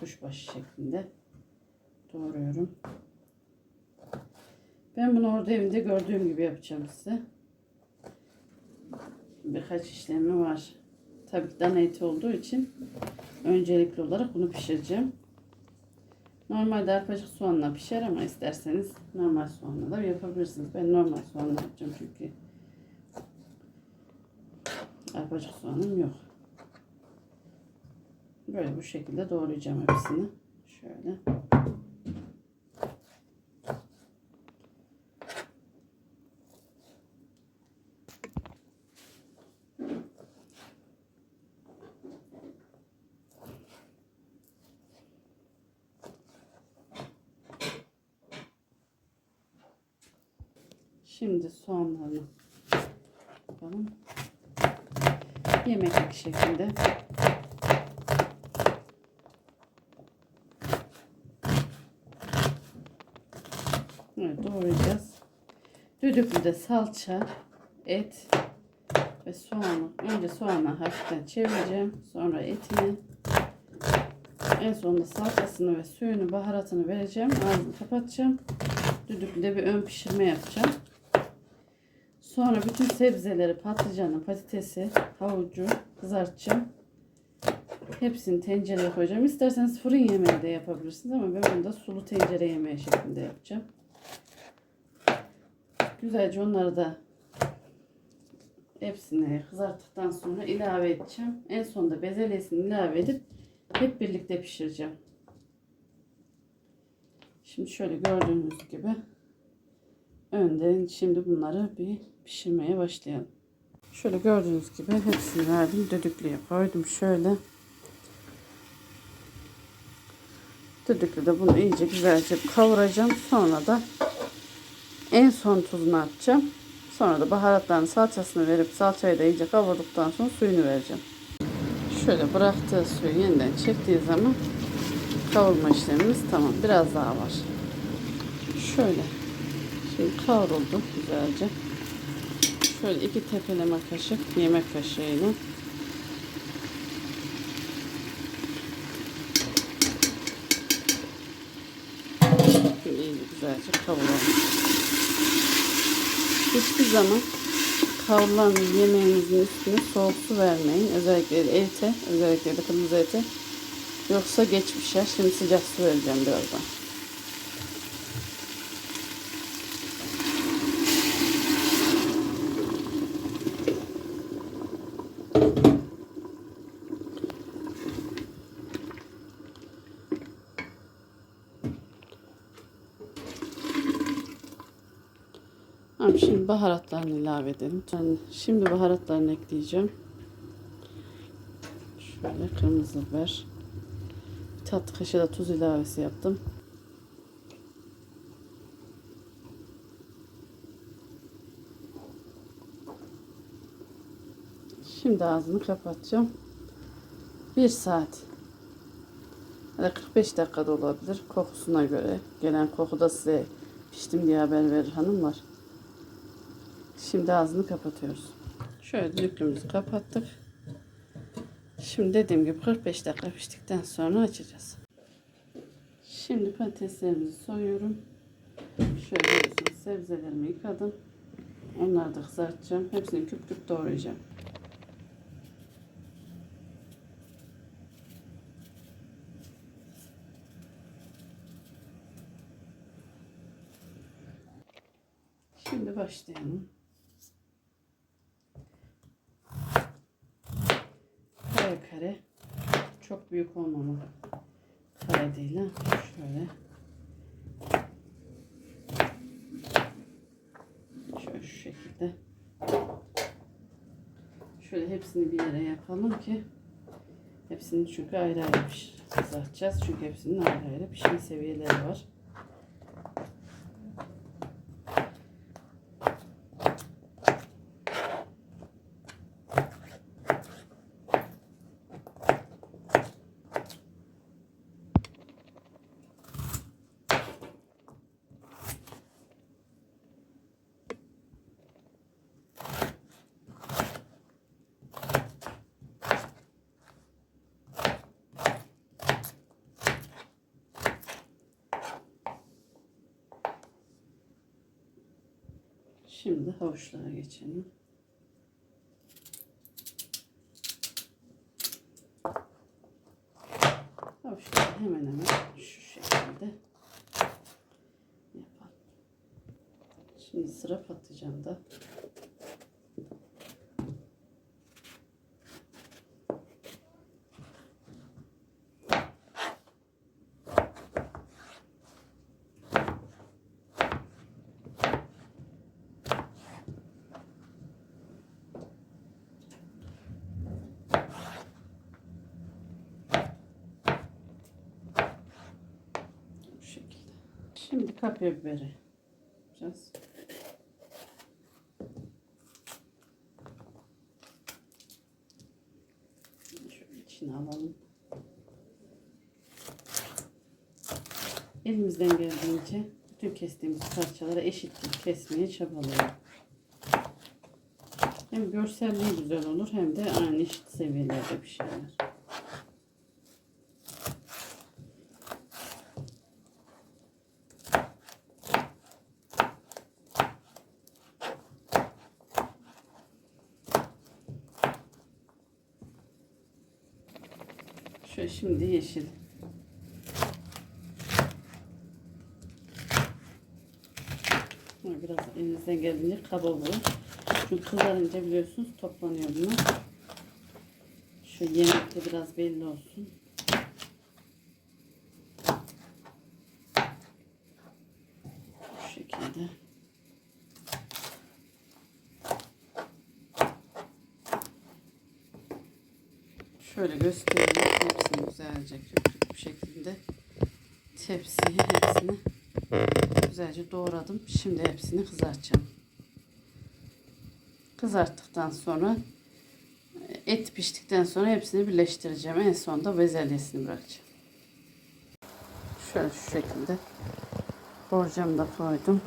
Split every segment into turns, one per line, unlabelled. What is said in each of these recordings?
kuşbaşı şeklinde doğruyorum. Ben bunu orada evinde gördüğüm gibi yapacağım size. Birkaç işlemi var. Tabii ki dana eti olduğu için öncelikli olarak bunu pişireceğim. Normalde arpacık soğanla pişer ama isterseniz normal soğanla da yapabilirsiniz. Ben normal soğanla yapacağım çünkü arpacık soğanım yok. Böyle bu şekilde doğrayacağım hepsini. Şöyle. Şimdi soğanlarını yapalım. Yemeklik şekilde. Evet doğrayacağız. Düdüklüde salça, et ve soğanı. Önce soğanı hafiften çevireceğim. Sonra etini. En sonunda salçasını ve suyunu, baharatını vereceğim. Ağzını kapatacağım. Düdüklüde bir ön pişirme yapacağım. Sonra bütün sebzeleri, patlıcanı, patatesi, havucu kızartacağım. Hepsini tencereye koyacağım. İsterseniz fırın yemeği de yapabilirsiniz ama ben bunu da sulu tencere yemeği şeklinde yapacağım. Güzelce onları da hepsini kızarttıktan sonra ilave edeceğim. En sonunda bezelyesini ilave edip hep birlikte pişireceğim. Şimdi şöyle gördüğünüz gibi önden şimdi bunları bir pişirmeye başlayalım. Şöyle gördüğünüz gibi hepsini verdim. Düdüklüye koydum şöyle. Düdüklüde bunu iyice güzelce kavuracağım. Sonra da en son tuzunu atacağım. Sonra da baharatlarını salçasını verip salçayı da iyice kavurduktan sonra suyunu vereceğim. Şöyle bıraktığı suyu yeniden çektiği zaman kavurma işlemimiz tamam. Biraz daha var. Şöyle. Şimdi kavruldu güzelce. Şöyle iki tepeleme kaşık yemek kaşığıyla iyice güzelce kavuralım. Hiçbir zaman kavrulan yemeğinizin üstüne soğuk su vermeyin. Özellikle ete, özellikle de kırmızı ete. Yoksa geç pişer. Şimdi sıcak su vereceğim birazdan. Tamam, şimdi baharatlarını ilave edelim. Ben şimdi baharatlarını ekleyeceğim. Şöyle kırmızı biber. Bir tatlı kaşığı da tuz ilavesi yaptım. Şimdi ağzını kapatacağım. Bir saat. Ya da 45 dakikada olabilir. Kokusuna göre. Gelen koku da size piştim diye haber verir hanımlar. Şimdi ağzını kapatıyoruz. Şöyle düdüklümüzü kapattık. Şimdi dediğim gibi 45 dakika piştikten sonra açacağız. Şimdi patateslerimizi soyuyorum. Şöyle görüyorsunuz sebzelerimi yıkadım. Onları da kızartacağım. Hepsini küp küp doğrayacağım. Şimdi başlayalım. Çok büyük olmamalı. Kaydıyla şöyle. Şöyle şu şekilde. Şöyle hepsini bir yere yapalım ki hepsini çünkü ayrı ayrı pişir. Kızartacağız çünkü hepsinin ayrı ayrı pişme seviyeleri var. Şimdi havuçlara geçelim. Havuçları hemen hemen şu şekilde yapalım. Şimdi sıra patlıcanda. Bu şekilde. Şimdi kapya biberi yapacağız. Şöyle içine alalım. Elimizden geldiğince bütün kestiğimiz parçalara eşit kesmeye çabalayalım. Hem görselliği güzel olur hem de aynı eşit seviyelerde pişerler. Şöyle şimdi yeşil. Biraz elinizden geldiğince kaba vurun. Çünkü kızarınca biliyorsunuz toplanıyor bunlar. Şu yemekte biraz belli olsun. Bu şekilde. Şöyle göstereyim. Hepsini güzelce köpük bir şekilde tepsiye hepsini güzelce doğradım. Şimdi hepsini kızartacağım. Kızarttıktan sonra et piştikten sonra hepsini birleştireceğim. En sonunda bezelyesini bırakacağım. Şöyle şu şekilde borcamı da koydum.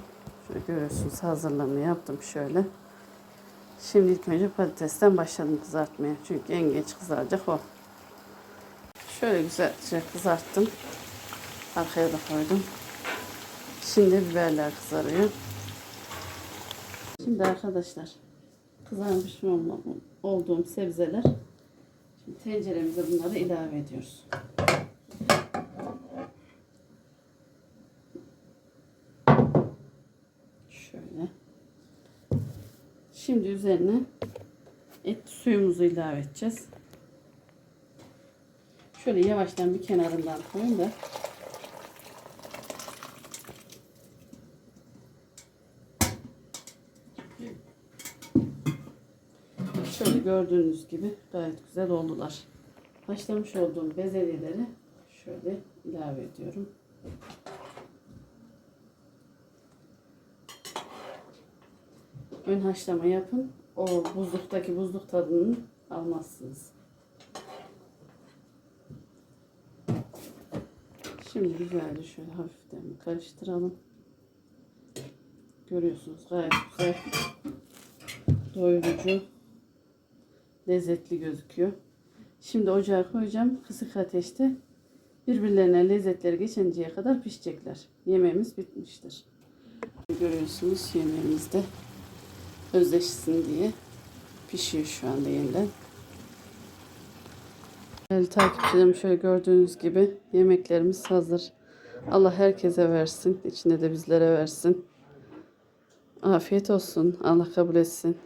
Şöyle görüyorsunuz hazırlığını yaptım şöyle. Şimdi ilk önce patatesten başladım kızartmaya. Çünkü en geç kızaracak o. Şöyle güzelce kızarttım. Arkaya da koydum. Şimdi biberler kızarıyor. Şimdi arkadaşlar kızarmış olduğum sebzeler. Şimdi tenceremize bunları ilave ediyoruz. Şöyle. Şimdi üzerine et suyumuzu ilave edeceğiz. Şöyle yavaştan bir kenarından koyun da Şöyle gördüğünüz gibi gayet güzel oldular. Haşlamış olduğum bezelyeleri şöyle ilave ediyorum. Ön haşlama yapın. O buzluktaki buzluk tadını almazsınız. Şimdi güzelce şöyle hafiften karıştıralım. Görüyorsunuz gayet güzel. Doyurucu. Lezzetli gözüküyor. Şimdi ocağa koyacağım. Kısık ateşte birbirlerine lezzetleri geçinceye kadar pişecekler. Yemeğimiz bitmiştir. Görüyorsunuz yemeğimiz de özleşsin diye pişiyor şu anda yeniden. Değerli takipçilerim şöyle gördüğünüz gibi yemeklerimiz hazır. Allah herkese versin. içinde de bizlere versin. Afiyet olsun. Allah kabul etsin.